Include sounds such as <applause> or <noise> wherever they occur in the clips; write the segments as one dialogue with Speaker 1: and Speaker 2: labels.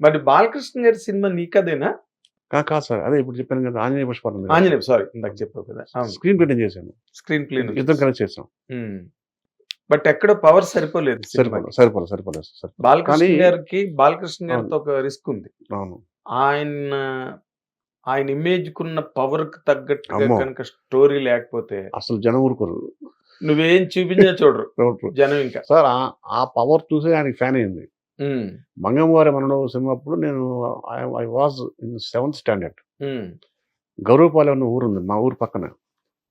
Speaker 1: మరి బాలకృష్ణ గారి సినిమా నీకదేనా
Speaker 2: కా- కాదు సార్ అదే ఇప్పుడు చెప్పాను కదా ఆంజనేయ పుష్పాలు
Speaker 1: ఆంజనేయ సారీ ఇందాక చెప్పావు కదా.
Speaker 2: స్క్రీన్ ప్రింటింగ్ చేశాను.
Speaker 1: స్క్రీన్ ప్లే
Speaker 2: ఇద్దరం కలిసి చేసాం
Speaker 1: బట్ ఎక్కడ పవర్ సరిపోలేదు
Speaker 2: సరిపోలేదు. సరిపోలేదు సరిపోలేదు సార్
Speaker 1: బాలకృష్ణ గారికి బాలకృష్ణ గారితో ఒక రిస్క్ ఉంది.
Speaker 2: అవును.
Speaker 1: ఆయన ఆయన ఇమేజ్ కున్న పవర్కి తగ్గట్టుగా
Speaker 2: అమ్మో.
Speaker 1: కనుక స్టోరీ లేకపోతే
Speaker 2: అసలు జనం ఊరుకోరు.
Speaker 1: నువ్వేం చూపించినా చూడరు. జనం ఇంకా.
Speaker 2: సార్ ఆ- పవర్ చూసి ఆయనకి ఫ్యాన్ అయింది. మంగమ్మవారి మనలో సినిమా అప్పుడు నేను I was in seventh standard. Gauravapalem అన్న ఊరు ఉంది మా ఊరు పక్కన.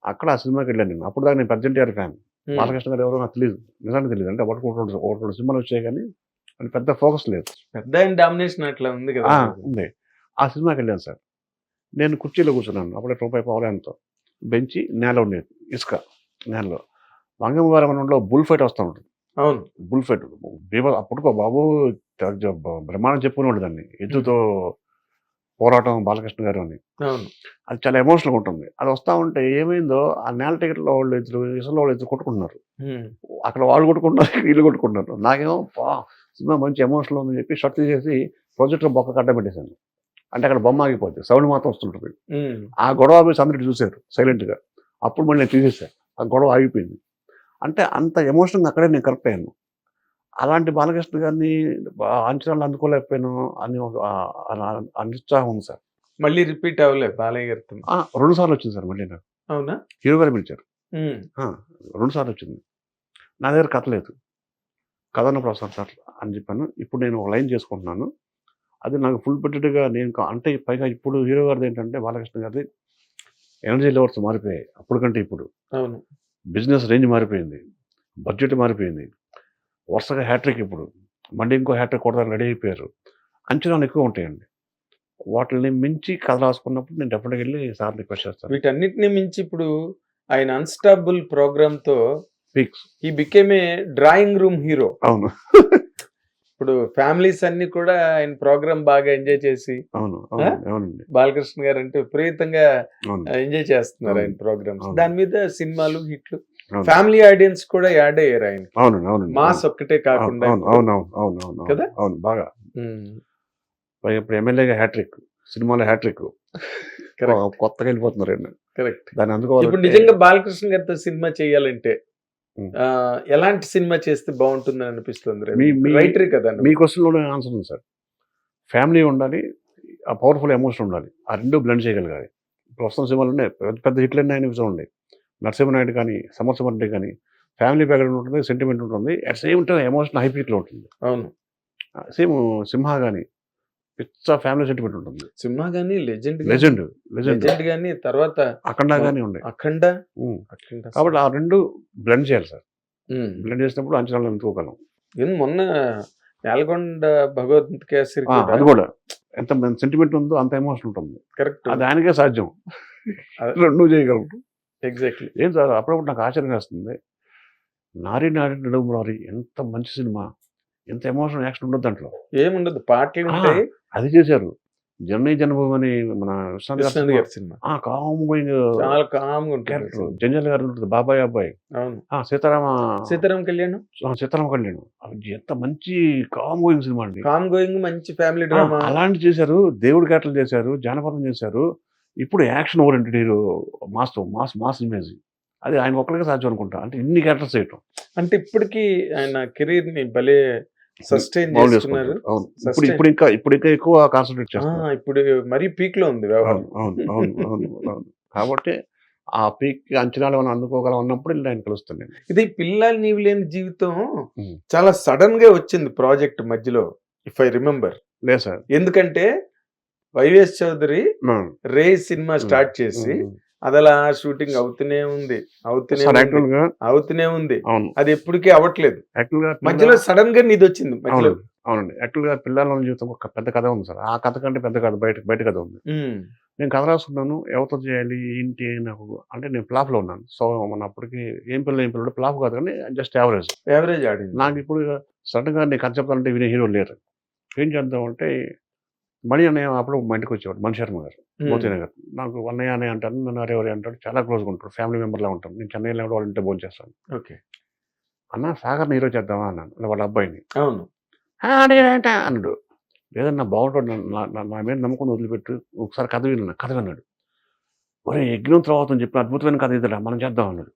Speaker 2: అక్కడ ఆ సినిమాకి వెళ్ళాను నేను. అప్పుడు దాకా నేను పెద్ద గారి ఫ్యాన్. బాలకృష్ణ గారు ఎవరో నాకు తెలియదు నిజానికి తెలియదు అంటే ఒకటి ఒకటి రెండు- ఒకటి రెండు సినిమాలు వచ్చాయి కానీ అది పెద్ద ఫోకస్ లేదు.
Speaker 1: పెద్ద డామినేషన్ అట్లా ఉంది కదా
Speaker 2: ఆ, ఉంది. ఆ సినిమాకి వెళ్ళాను సార్. నేను కుర్చీలో కూర్చున్నాను. అప్పుడే రూపాయి పావులేంతో బెంచి నేల ఉండేది ఇసుక నేలలో. మనంలో బుల్ ఫైట్ వస్తూ ఉంటుంది.
Speaker 1: అవును.
Speaker 2: బుల్ ఫైట్ బీభ అప్పటికో బాబు బ్రహ్మాండం చెప్పుకునేవాడు దాన్ని. ఎద్దుతో పోరాటం బాలకృష్ణ గారు అని. అది చాలా ఎమోషనల్గా ఉంటుంది. అది వస్తూ ఉంటే ఏమైందో ఆ నేల టికెట్లో వాళ్ళు ఇద్దరు ఇసులో వాళ్ళు ఇద్దరు కొట్టుకుంటున్నారు. అక్కడ వాళ్ళు కొట్టుకుంటున్నారు వీళ్ళు కొట్టుకుంటున్నారు. నాకేమో సినిమా మంచి ఎమోషనల్ ఉందని చెప్పి షర్ట్ తీసేసి ప్రొజెక్టర్ బొక్క కట్ట పెట్టేశాను. అంటే అక్కడ బొమ్మ ఆగిపోద్ది. సౌండ్ మాత్రం వస్తుంటుంది. ఆ గొడవ అందరికి చూశారు సైలెంట్గా. అప్పుడు మళ్ళీ నేను తీసేసాను ఆ గొడవ ఆగిపోయింది. అంటే అంత ఎమోషనల్గా అక్కడే నేను కరెక్ట్ అయ్యాను. అలాంటి బాలకృష్ణ గారిని అంచనాలు అందుకోలేకపోయాను అని ఒక అనిత్సాహం ఉంది సార్.
Speaker 1: మళ్ళీ రిపీట్ అవ్వలే బాలయ్య గారితో
Speaker 2: రెండు సార్లు వచ్చింది సార్ మళ్ళీ నాకు.
Speaker 1: అవునా?
Speaker 2: హీరో గారు పిలిచారు. రెండు సార్లు వచ్చింది. నా దగ్గర కథ లేదు. కథ ఉన్న ప్రసాద్ సార్ అని చెప్పాను. ఇప్పుడు నేను ఒక లైన్ చేసుకుంటున్నాను. అది నాకు ఫుల్ బడ్జెట్గా నేను అంటే పైగా ఇప్పుడు హీరో గారిది ఏంటంటే బాలకృష్ణ గారిది ఎనర్జీ లెవెల్స్ మారిపోయాయి అప్పుడు కంటే ఇప్పుడు.
Speaker 1: అవును.
Speaker 2: బిజినెస్ రేంజ్ మారిపోయింది బడ్జెట్ మారిపోయింది. వరుసగా హ్యాట్రిక్ ఇప్పుడు. మళ్ళీ ఇంకో హ్యాట్రిక్ కొడతాను రెడీ అయిపోయారు. అంచనాలు ఎక్కువ ఉంటాయండి. వాటిని మించి కథ రాసుకున్నప్పుడు నేను డెఫినెట్గా వెళ్ళి సార్ రిక్వెస్ట్ చేస్తాను.
Speaker 1: వీటన్నిటిని మించి ఇప్పుడు ఆయన unstable ప్రోగ్రామ్తో
Speaker 2: fix
Speaker 1: he became a drawing room hero
Speaker 2: అవును.
Speaker 1: ఇప్పుడు ఫ్యామిలీస్ అన్ని కూడా ఆయన ప్రోగ్రామ్ బాగా ఎంజాయ్ చేసి
Speaker 2: అవును అవును అవునండి
Speaker 1: బాలకృష్ణ గారు అంటే విపరీతంగా
Speaker 2: అవును.
Speaker 1: ఎంజాయ్ చేస్తున్నారు ఆయన
Speaker 2: అవును.
Speaker 1: ప్రోగ్రామ్స్.
Speaker 2: అవును.
Speaker 1: దాని మీద సినిమాలు హిట్లు.
Speaker 2: అవును.
Speaker 1: ఫ్యామిలీ ఆడియన్స్ కూడా యాడ్ అయ్యారు ఆయన.
Speaker 2: అవునండి అవునండి
Speaker 1: మాస్ ఒక్కటే కాకుండా
Speaker 2: అవును అవును అవును అవును అవును అవును.
Speaker 1: కదా?
Speaker 2: అవును బాగా. ఇప్పుడు ఎమ్మెల్యేగా హ్యాట్రిక్ సినిమాలో హ్యాట్రిక్ కొత్తగా వెళ్ళిపోతున్నారు
Speaker 1: correct.
Speaker 2: దాన్ని అందుకోవాలి
Speaker 1: ఇప్పుడు నిజంగా బాలకృష్ణ గారితో సినిమా చేయాలంటే ఎలాంటి సినిమా చేస్తే బాగుంటుందని అనిపిస్తుంది
Speaker 2: మీ- మీ-
Speaker 1: రైటరే కదా నువ్వు.
Speaker 2: మీ క్వశ్చన్లోనే ఆన్సర్ ఉంది సార్. ఫ్యామిలీ ఉండాలి ఆ పవర్ఫుల్ ఎమోషన్ ఉండాలి. ఆ రెండు బ్లెండ్ చేయగలగాలి. వస్తున్న సినిమాలు ఉన్నాయి పెద్ద పెద్ద హిట్లు ఆయన చూడండి. నరసింహనాయుడు కానీ సమర్సమరెడ్డి కానీ ఫ్యామిలీ బ్యాక్గ్రౌండ్ ఉంటుంది సెంటిమెంట్ ఉంటుంది. At same time emotion high పీక్లో ఉంటుంది.
Speaker 1: అవును.
Speaker 2: సేమ్ సింహ కానీ పిచ్చ ఫ్యామిలీ సెంటిమెంట్ ఉంటుంది.
Speaker 1: సినిమా గానీ లెజెండ్
Speaker 2: లెజెండ్ లెజెండ్
Speaker 1: లెజెండ్ గానీ తర్వాత
Speaker 2: అఖండ కానీ ఉన్నాయి
Speaker 1: అఖండ
Speaker 2: ఉమ్.
Speaker 1: అఖండ
Speaker 2: కాబట్టి ఆ రెండు బ్లెండ్ చేయాలి సార్.
Speaker 1: ఉమ్.
Speaker 2: బ్లెండ్ చేసినప్పుడు అంచనాలు అందుకోగలం.
Speaker 1: ఏం మొన్న నేలకొండ భగవద్ కేసరి
Speaker 2: ఆ, అది కూడా. ఎంత సెంటిమెంట్ ఉందో అంత ఎమోషన్ ఉంటుంది.
Speaker 1: కరెక్ట్
Speaker 2: అది ఆయనకే సాధ్యం.
Speaker 1: అది- <laughs>
Speaker 2: రెండు చేయగలరు.
Speaker 1: ఎగ్జాక్ట్లీ
Speaker 2: ఏం సార్ అప్పుడప్పుడు నాకు ఆశ్చర్యం వేస్తుంది. నారి నారి నడుము నారి ఎంత మంచి సినిమా. ఎంత ఎమోషన్ యాక్షన్ ఉండదు దాంట్లో.
Speaker 1: ఏముండదు పాటలు ఉంటాయి.
Speaker 2: అది చేశారు. జననీ జన్మభూమి అని మన విశ్వనాథ్ గారు
Speaker 1: సినిమా.
Speaker 2: ఆ కామ్
Speaker 1: చాలా
Speaker 2: క్యారెక్టర్ జంజల్ గారు ఉంటుంది బాబాయ్ అబ్బాయి.
Speaker 1: అవును.
Speaker 2: సీతారామ
Speaker 1: సీతారాం కళ్యాణ్?
Speaker 2: ఆ, సీతారామ కళ్యాణ్. ఎంత మంచి కామ్ గోయింగ్ సినిమా అండి.
Speaker 1: కామ్ గోయింగ్ మంచి ఫ్యామిలీ డ్రామా
Speaker 2: అలాంటి చేశారు దేవుడి క్యారెక్టర్ చేశారు జానపదం చేశారు. ఇప్పుడు action oriented hero mass mass mass image. అది ఆయన ఒక్కరికే సాధ్యం అనుకుంటా. అంటే ఇన్ని క్యారెక్టర్స్ చేయటం.
Speaker 1: అంటే ఇప్పటికి ఆయన కెరీర్ని భలే సస్టైన్.
Speaker 2: అవును ఇప్పుడు. ఇప్పుడు ఇంకా ఇప్పుడు ఇంకా ఎక్కువ కాన్సన్ట్రేట్
Speaker 1: ఆ,
Speaker 2: చేస్తారు
Speaker 1: ఇప్పుడు మరీ పీక్లో ఉంది వ్యవహారం
Speaker 2: అవును అవును అవును కాబట్టి ఆ పీక్ అంచనాలు మనం అందుకోగలం అన్నప్పుడు ఇలా ఆయన కలుస్తాను
Speaker 1: ఇది పిల్లలు నీవు లేని జీవితం. చాలా సడన్గా వచ్చింది ప్రాజెక్ట్ మధ్యలో ఇఫ్ ఐ రిమెంబర్
Speaker 2: లేదు సార్
Speaker 1: ఎందుకంటే YVS Chowdary. Rey cinema start చేసి. అది అలా షూటింగ్ అవుతూనే ఉంది అవుతూనే ఉంది, అవుతూనే ఉంది.
Speaker 2: అవును.
Speaker 1: అది ఎప్పటికీ అవ్వట్లేదు.
Speaker 2: యాక్చువల్గా
Speaker 1: మధ్యలో సడన్గా నీది వచ్చింది మధ్యలో.
Speaker 2: అవును అవునండి. యాక్చువల్గా పిల్లల జీవితం ఒక పెద్ద కథ ఉంది సార్. ఆ కథ కంటే పెద్ద కథ బయట బయట కథ ఉంది.
Speaker 1: ఉమ్,
Speaker 2: నేను కథ రాసుకున్నాను ఎవరితో చేయాలి ఏంటి నాకు అంటే నేను ఫ్లాప్లో ఉన్నాను. సో మన అప్పటికి ఏం పిల్లలు ఏం పిల్లలు ఫ్లాప్ కాదు కానీ జస్ట్ యావరేజ్.
Speaker 1: యావరేజ్ ఆడింది.
Speaker 2: నాకు ఇప్పుడు సడన్గా నేను కథ చెప్పాలంటే వినే హీరో లేరు. ఏం చేద్దాం అంటే మణి అన్నయ్య అప్పుడు మా ఇంటికి వచ్చేవాడు మణి శర్మ గారు
Speaker 1: ఉమ్,
Speaker 2: మోతీన గారు నాకు అన్నయ్య అన్నయ్య అంటాను నన్ను అరే ఎవరే అంటాడు చాలా క్లోజ్గా ఉంటాడు ఫ్యామిలీ మెంబర్లా ఉంటాను నేను చెన్నైలో కూడా వాళ్ళ ఇంట్లో భోజనం చేస్తాను.
Speaker 1: ఓకే.
Speaker 2: అన్న సాగర్ హీరో చేద్దామా అన్నాను వాళ్ళ అబ్బాయిని.
Speaker 1: అవును.
Speaker 2: "ఆ, అడిగాడంట అన్నాడు లేదన్నా బాగుంటాడు నా- మీద నమ్మకం వదిలిపెట్టు ఒకసారి కథ విన్నా కథ విన్నాడు. ఒరే యజ్ఞం తర్వాత అని చెప్పిన అద్భుతమైన కథ ఇద్దరా మనం చేద్దాం అన్నాడు.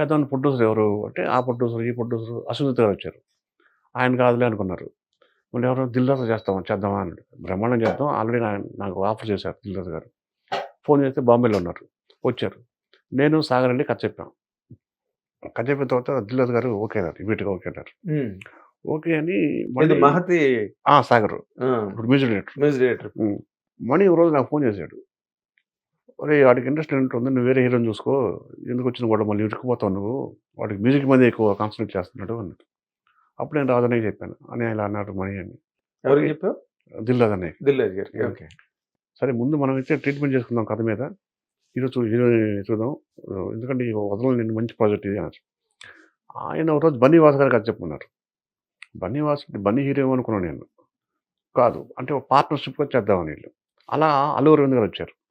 Speaker 2: చేద్దాం అని ప్రొడ్యూసర్ ఎవరు? అంటే ఆ ప్రొడ్యూసర్ ఈ ప్రొడ్యూసర్ అశ్వజిత్ గారు వచ్చారు. ఆయన కాదులే అనుకున్నారు. మళ్ళీ ఎవరో దిల్దాస్ చేస్తాం చేద్దామా అన్నాడు బ్రహ్మాండం చేద్దాం ఆల్రెడీ నాకు ఆఫర్ చేశారు దిల్దాస్ గారు. ఫోన్ చేస్తే బాంబేలో ఉన్నారు వచ్చారు. నేను సాగర్ అండి కథ చెప్పాం. కథ చెప్పిన తర్వాత దిల్దాస్ గారు ఓకే అన్నారు ఇమీడియట్గా ఓకే అన్నారు. ఓకే అని మళ్ళీ
Speaker 1: మహతి
Speaker 2: ఆ, సాగర్. ఇప్పుడు music director.
Speaker 1: Music director.
Speaker 2: Mani ఒక రోజు నాకు ఫోన్ చేశాడు. ఒరే వాడికి ఇంట్రెస్ట్ ఉంటుంది నువ్వు వేరే హీరోని చూసుకో. ఎందుకు వచ్చిన కూడా మళ్ళీ ఇరుక్కుపోతావు నువ్వు? వాడికి మ్యూజిక్ మీద ఎక్కువ కాన్సన్ట్రేట్ చేస్తున్నాడు అన్నాడు. అప్పుడు నేను రాజనే చెప్పాను. అని ఇలా అన్నాడు మణి అని.
Speaker 1: ఎవరికి చెప్పావు?
Speaker 2: దిల్లాద్ అన్నయ్య
Speaker 1: దిల్లాజ్ గారికి. ఓకే.
Speaker 2: సరే ముందు మనం అయితే ట్రీట్మెంట్ చేసుకుందాం కథ మీద. హీరో చూ హీరో చూద్దాం. ఎందుకంటే ఈ వదలని నేను మంచి ప్రాజెక్ట్ ఇది అన్నారు ఆయన ఒక రోజు బన్నీ వాస్ గారు కథ చెప్పుకున్నారు. బన్నీ వాస్ బన్నీ హీరో అనుకున్నాను నేను? కాదు. అంటే పార్ట్నర్షిప్గా చేద్దామని వీళ్ళు. అలా అల్లు అరవింద్ గారు వచ్చారు.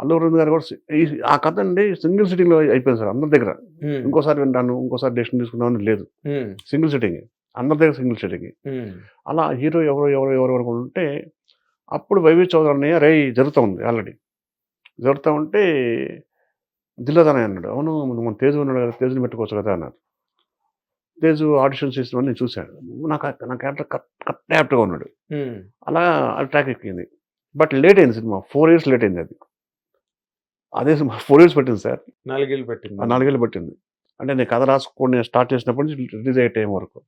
Speaker 2: అల్లు అరవింద్ గారు కూడా ఆ కథ అండి సింగిల్ సిట్టింగ్లో అయిపోయింది సార్ అందరి దగ్గర. ఇంకోసారి వింటాను ఇంకోసారి డెసిషన్ తీసుకున్నాను లేదు. సింగిల్ సిట్టింగ్ అందరి దగ్గర సింగిల్ సిట్టింగ్. అలా హీరో ఎవరు ఎవరు ఎవరు ఎవరు ఉంటే అప్పుడు వైవి చౌదరి అన్నయ్య రే జరుగుతూ ఉంది ఆల్రెడీ. జరుగుతూ ఉంటే దిల్లదనయ్య అన్నాడు. అవును మన తేజు ఉన్నాడు కదా తేజుని పెట్టుకోవచ్చు కదా అన్నారు. తేజు ఆడిషన్స్ ఇస్తున్నాను నేను చూశాను నాకు నా క్యారెక్టర్ కట్ కట్ యాప్ట్గా ఉన్నాడు. అలా అది ట్రాక్ ఎక్కింది. బట్ లేట్ అయింది సినిమా. ఫోర్ ఇయర్స్ లేట్ అయింది అది. అదే ఫోర్ ఇయర్స్ పట్టింది సార్.
Speaker 1: నాలుగేళ్ళు పట్టింది.
Speaker 2: ఆ నాలుగేళ్ళు పట్టింది. అంటే నేను కథ రాసుకొని నేను స్టార్ట్ చేసినప్పటి నుంచి రిలీజ్ అయ్యే టైం వరకు.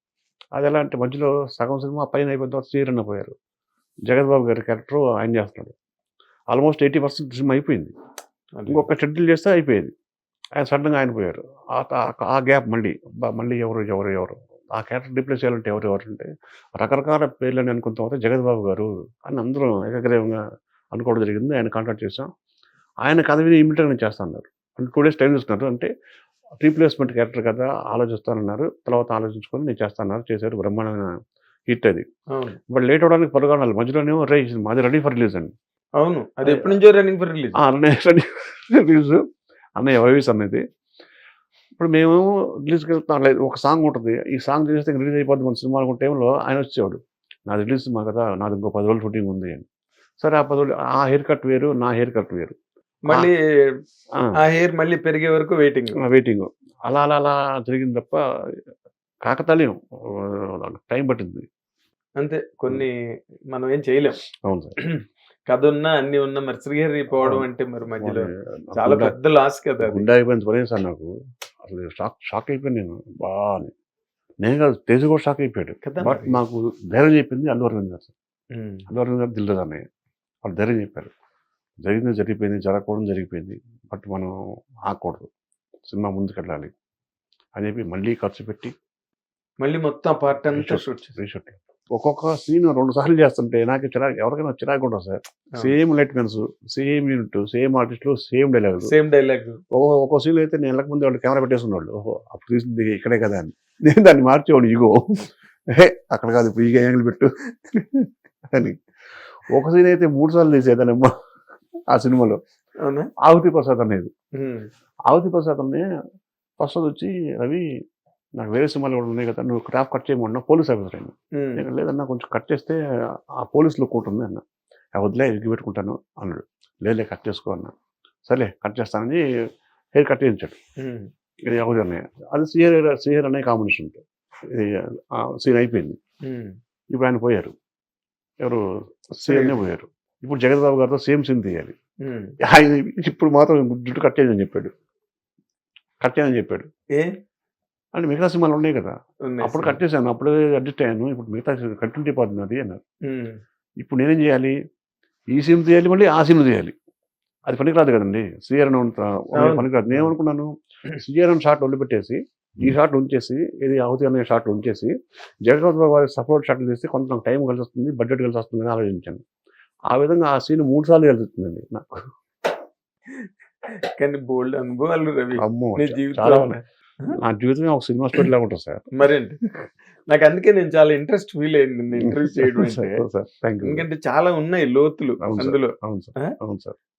Speaker 2: అది ఎలా అంటే మధ్యలో సగం సినిమా పైన అయిపోయిన తర్వాత శ్రీరన్న పోయారు. జగత్ బాబు గారి క్యారెక్టర్ ఆయన చేస్తున్నాడు. ఆల్మోస్ట్ ఎయిటీ పర్సెంట్ సినిమా అయిపోయింది. ఇంకొక షెడ్యూల్ చేస్తే అయిపోయేది. ఆయన సడన్గా ఆయన పోయారు. ఆ- గ్యాప్ మళ్ళీ మళ్ళీ ఎవరు ఎవరు ఎవరు? ఆ క్యారెక్టర్ రిప్లేస్ చేయాలంటే ఎవరు ఎవరు అంటే రకరకాల పేర్లని అనుకున్న తర్వాత జగత్ బాబు గారు అని అందరూ ఏకగ్రీవంగా అనుకోవడం జరిగింది. ఆయన కాంటాక్ట్ చేసాం ఆయన కథ విని ఇమీడియట్గా నేను చేస్తాను అంటే టూ డేస్ టైం తీసుకున్నారు. అంటే రీప్లేస్మెంట్ క్యారెక్టర్ కదా ఆలోచిస్తానన్నారు. తర్వాత ఆలోచించుకొని నేను చేస్తానన్నారు. చేశారు. బ్రహ్మాండమైన హిట్ అది. బట్ లేట్ అవడానికి పరగాలి మధ్యలోనేమో రే మాది రెడీ ఫర్ రిలీజ్ అండి.
Speaker 1: అవును. అది ఎప్పటి నుంచో రన్నింగ్ ఫర్ రిలీజ్?
Speaker 2: అన్నయ్య రిలీజ్. అన్నయ్య వైవీస్ అనేది ఇప్పుడు మేము రిలీజ్కి వెళ్తాం. లేదు ఒక సాంగ్ ఉంటుంది. ఈ సాంగ్ చేస్తే రిలీజ్ అయిపోద్ది మన సినిమా అనుకున్న టైంలో ఆయన వచ్చేవాడు. నాది రిలీజ్ మా కదా నాది ఇంకో పది రోజులు షూటింగ్ ఉంది అని. సరే ఆ పది రోజులు ఆ హెయిర్ కట్ వేరు నా హెయిర్ కట్ వేరు.
Speaker 1: మళ్ళీ ఆ. హెయిర్ మళ్ళీ పెరిగే వరకు వెయిటింగ్
Speaker 2: వెయిటింగ్ అలా అలా అలా జరిగింది తప్ప కాకతాళీయం. టైం పట్టింది.
Speaker 1: అంతే. కొన్ని మనం ఏం చేయలేం.
Speaker 2: అవును సార్. <clears throat>
Speaker 1: కథ ఉన్నా అన్ని ఉన్నా మరి శ్రీహరి పోవడం అంటే మరి మధ్యలో చాలా పెద్ద లాస్ కదా
Speaker 2: గుండె అయిపోయింది సార్ నాకు. అసలు షాక్ షాక్ అయిపోయాను నేను. బాగా నేను కాదు తేజ కూడా షాక్ అయిపోయాడు.
Speaker 1: కదా
Speaker 2: బట్. మాకు ధైర్యం చెప్పింది అల్లు అరవింద్ గారు. అల్లు అరవింద్ గారు అన్నయ్య వాళ్ళు ధైర్యం చెప్పారు. జరిగింది జరిగిపోయింది జరగకూడదు జరిగిపోయింది. బట్ మనం ఆకూడదు సినిమా ముందుకెళ్ళాలి అని చెప్పి మళ్ళీ ఖర్చు పెట్టి
Speaker 1: మళ్ళీ మొత్తం పార్ట్ అంతా. షూట్
Speaker 2: రీషూట్ ఒక్కొక్క సీన్ రెండు సార్లు చేస్తుంటే నాకు చిరాకు ఎవరికైనా చిరాకు ఉంటుంది sir. Same light men's same unit same ఆర్టిస్టులు సేమ్ డైలాగులు.
Speaker 1: Same dialogue.
Speaker 2: ఒక్కో ఒక్కో సీన్ అయితే నేను వెళ్ళక ముందు వాళ్ళు కెమెరా పెట్టేసుకున్నాడు ఓహో అప్పుడు తీసింది ఇక్కడే కదా అని. నేను దాన్ని మార్చేవాడు ఇగో. హే అక్కడ కాదు ఇప్పుడు ఈ యాంగిల్ పెట్టు అని. ఒక సీన్ అయితే మూడు సార్లు తీసేదానమ్మా ఆ సినిమాలో. ఆవుతి ప్రసాద్ అనేది. ఆవుతి ప్రసాద్ అనే ఫస్ట్ వచ్చి రవి నాకు వేరే సినిమాలు కూడా ఉన్నాయి కదా నువ్వు క్రాఫ్ కట్ చేయమన్నా పోలీస్ ఆఫీసర్ అయినా. నేను లేదన్నా కొంచెం కట్ చేస్తే ఆ పోలీస్ లుక్ ఉంటుంది అన్న. "ఆ, వదిలే ఎగ్గి పెట్టుకుంటాను? అన్నాడు. లేలే కట్ చేసుకో అన్న. సరే కట్ చేస్తానని హెయిర్ కట్ చేయించాడు. ఇది ఎవరు అన్నయ్య అది సిఆర్ సిఆర్ అనే కాంబినేషన్ ఇది సీన్ అయిపోయింది. ఇప్పుడు ఆయన పోయారు. ఎవరు? సీఎంనే పోయారు. ఇప్పుడు జగన్ బాబు గారితో సేమ్ సీన్ తీయాలి. ఆయన ఇప్పుడు మాత్రం జుట్టు కట్ చేయని చెప్పాడు. కట్ చేయని చెప్పాడు.
Speaker 1: ఏ?
Speaker 2: అంటే మిగతా సినిమాలు ఉన్నాయి కదా. అప్పుడు
Speaker 1: సార్.
Speaker 2: కట్ చేశాను అప్పుడు అడ్జస్ట్ అయ్యాను. ఇప్పుడు మిగతా కంటిన్యూ అయిపోతుంది అది అన్నారు. ఇప్పుడు నేనేం చేయాలి? ఈ సిమ్ తీయాలి మళ్ళీ ఆ సిమ్ తీయాలి. అది పనికిరాదు కదండి. సిఆర్ అని ఉంటా
Speaker 1: అవును.
Speaker 2: పనికిరాదు. నేను అనుకున్నాను సిఆర్ అని షార్ట్ వదిలిపెట్టేసి ఈ షార్ట్ ఉంచేసి ఇది అవతి అనే షార్ట్ ఉంచేసి జగన్ బాబు గారి సపోర్ట్ షార్ట్లు తీస్తే కొంత టైం కలిసి వస్తుంది బడ్జెట్ కలిసి వస్తుంది అని ఆలోచించాను. ఆ విధంగా ఆ సీన్ మూడు సార్లు కలిసి వస్తుందండి నాకు.
Speaker 1: కానీ బోల్డ్ అనుభవాలు రవి.
Speaker 2: అమ్మో చాలా ఉన్నాయి. నా జీవితమే ఒక సినిమా స్టోరీ లాగా ఉంటుంది సార్.
Speaker 1: మరేంటి? నాకు అందుకే నేను చాలా ఇంట్రెస్ట్ ఫీల్ అయింది ఇంటర్వ్యూ చేయడం <laughs> ఎందుకంటే చాలా ఉన్నాయి లోతులు. అందులో.
Speaker 2: అవును సార్? అవును సార్.